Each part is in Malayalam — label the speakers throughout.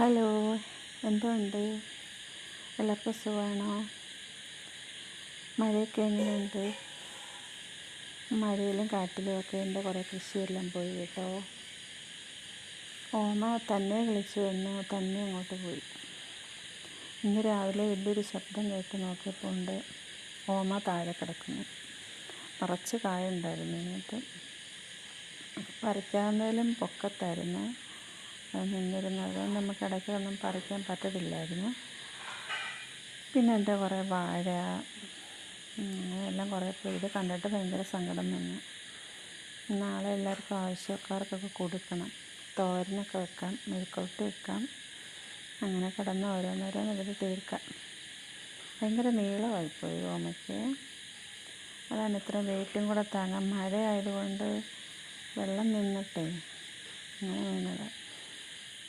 Speaker 1: ഹലോ എന്തുണ്ട്? എല്ലാവർക്കും സുഖമാണോ മഴയൊക്കെ എങ്ങനെയുണ്ട്? മഴയിലും കാട്ടിലും ഒക്കെ എന്റെ കുറേ കൃഷിയെല്ലാം പോയി കേട്ടോ. ഓമ തന്നെ വിളിച്ചു വന്നു. തന്നെ അങ്ങോട്ട് പോയി. ഇന്ന് രാവിലെ വലിയൊരു ശബ്ദം കേട്ട് നോക്കിയപ്പോൾ ഉണ്ട്. ഓമ താഴെ കിടക്കുന്നു. നിറച്ച് കായ ഉണ്ടായിരുന്നു ഇതിനകത്ത് പറിക്കാവുന്നതിലും പൊക്കത്തായിരുന്നു. നിന്നിരുന്നത് അതുകൊണ്ട് നമുക്ക് ഇടയ്ക്കൊന്നും പറിക്കാൻ പറ്റത്തില്ലായിരുന്നു. പിന്നെ എന്റെ കുറേ വാഴ എല്ലാം കുറേ ഇത് കണ്ടിട്ട് ഭയങ്കര സങ്കടം വന്നു. നാളെ എല്ലാവർക്കും ആവശ്യക്കാർക്കൊക്കെ കൊടുക്കണം. തോരനൊക്കെ വെക്കാം മെഴുക്കോട്ട് വെക്കാം. അങ്ങനെ കിടന്ന് ഓരോന്നോരോന്ന് ഇതിൽ തീർക്കാം. ഭയങ്കര നീളമായിപ്പോയി ഓമയ്ക്ക്. അതാണ് ഇത്രയും വെയിറ്റും കൂടെ താങ്ങാം മഴ ആയതുകൊണ്ട് വെള്ളം നിന്നിട്ടേ അങ്ങനെ വീണതാണ്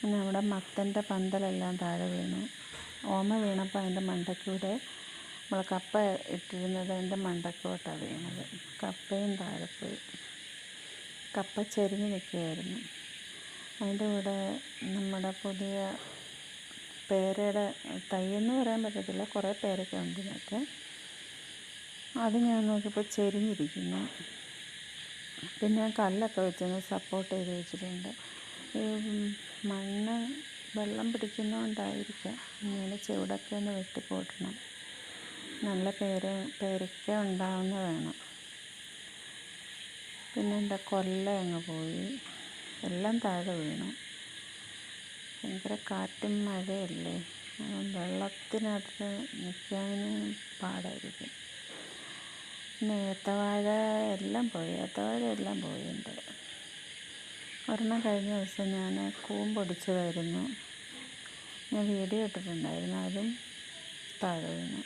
Speaker 1: പിന്നെ നമ്മുടെ മത്തന്റെ പന്തലെല്ലാം താഴെ വീണു. ഓമ വീണപ്പോൾ അതിന്റെ മണ്ടയ്ക്കൂടെ നമ്മൾ കപ്പ ഇട്ടിരുന്നത് അതിന്റെ മണ്ടക്കോട്ടാണ് വീണത്. കപ്പയും താഴെ പോയി. കപ്പ ചെരിഞ്ഞ് നിൽക്കുകയായിരുന്നു അതിന്റെ കൂടെ നമ്മുടെ പുതിയ പേരയുടെ തയ്യെന്ന് പറയാൻ പറ്റത്തില്ല. കുറേ പേരൊക്കെ ഉണ്ട് അത് ഞാൻ നോക്കിയപ്പോൾ ചെരിഞ്ഞിരിക്കുന്നു. പിന്നെ കല്ലൊക്കെ വെച്ചൊന്ന് സപ്പോർട്ട് ചെയ്ത് വെച്ചിട്ടുണ്ട്. മണ്ണ് വെള്ളം പിടിക്കുന്നതുകൊണ്ടായിരിക്കാം ഇങ്ങനെ ചുവടൊക്കെ ഒന്ന് വെട്ടിപ്പോട്ടണം നല്ല പേര പേരയ്ക്ക ഉണ്ടാവുന്ന വേണം. പിന്നെ എന്താ കൊല്ല അങ്ങ് പോയി. എല്ലാം താഴെ വീണു. ഭയങ്കര കാറ്റും മഴയല്ലേ? വെള്ളത്തിനകത്ത് നിൽക്കാന് പാടായിരിക്കും. പിന്നെ ഏത്തവാഴ എല്ലാം പോയി ഏത്തവാഴ എല്ലാം പോയി എന്റെ ഒരെണ്ണം കഴിഞ്ഞ ദിവസം ഞാൻ കൂമ്പൊടിച്ചതായിരുന്നു ഞാൻ വീഡിയോ ഇട്ടിട്ടുണ്ടായിരുന്നു അതും താഴെ വീണു.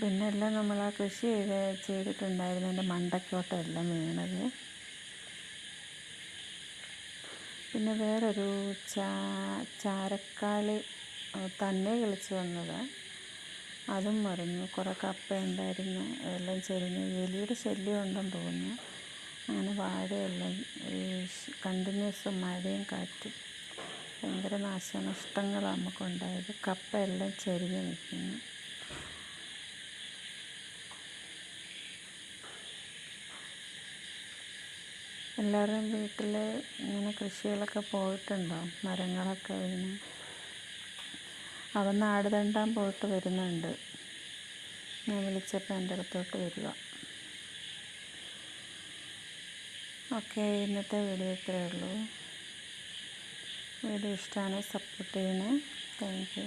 Speaker 1: പിന്നെ എല്ലാം നമ്മൾ ആ കൃഷി ചെയ്ത് ചെയ്തിട്ടുണ്ടായിരുന്നു എന്റെ മണ്ടക്കോട്ടെല്ലാം വീണത്. പിന്നെ വേറൊരു ചാ ചാരക്കാളി തന്നെ കളിച്ച് വന്നത്. അതും മറിഞ്ഞു. കുറേ കപ്പ ഉണ്ടായിരുന്നു എല്ലാം ചെരിഞ്ഞു. എലിയുടെ ശല്യം ഉണ്ടെന്ന് തോന്നുന്നു. അങ്ങനെ വാഴയെല്ലാം ഈ കണ്ടിന്യൂസ് മഴയും കാറ്റും. ഭയങ്കര നാശനഷ്ടങ്ങളാണ് നമുക്കുണ്ടായത്. കപ്പ എല്ലാം ചെരിഞ്ഞ് നിൽക്കുന്നു. എല്ലാവരും വീട്ടിൽ ഇങ്ങനെ കൃഷികളൊക്കെ പോയിട്ടുണ്ടോ? മരങ്ങളൊക്കെ വീണ് അവ നാട് തണ്ടാൻ പോയിട്ട് വരുന്നുണ്ട്. ഞാൻ വിളിച്ചപ്പോൾ എന്റെ അടുത്തോട്ട് വരിക. ഓക്കെ ഇന്നത്തെ വീഡിയോ ഇത്രയേ ഉള്ളൂ വീഡിയോ ഇഷ്ടമാണ് സപ്പോർട്ട് ചെയ്യണേ താങ്ക് യു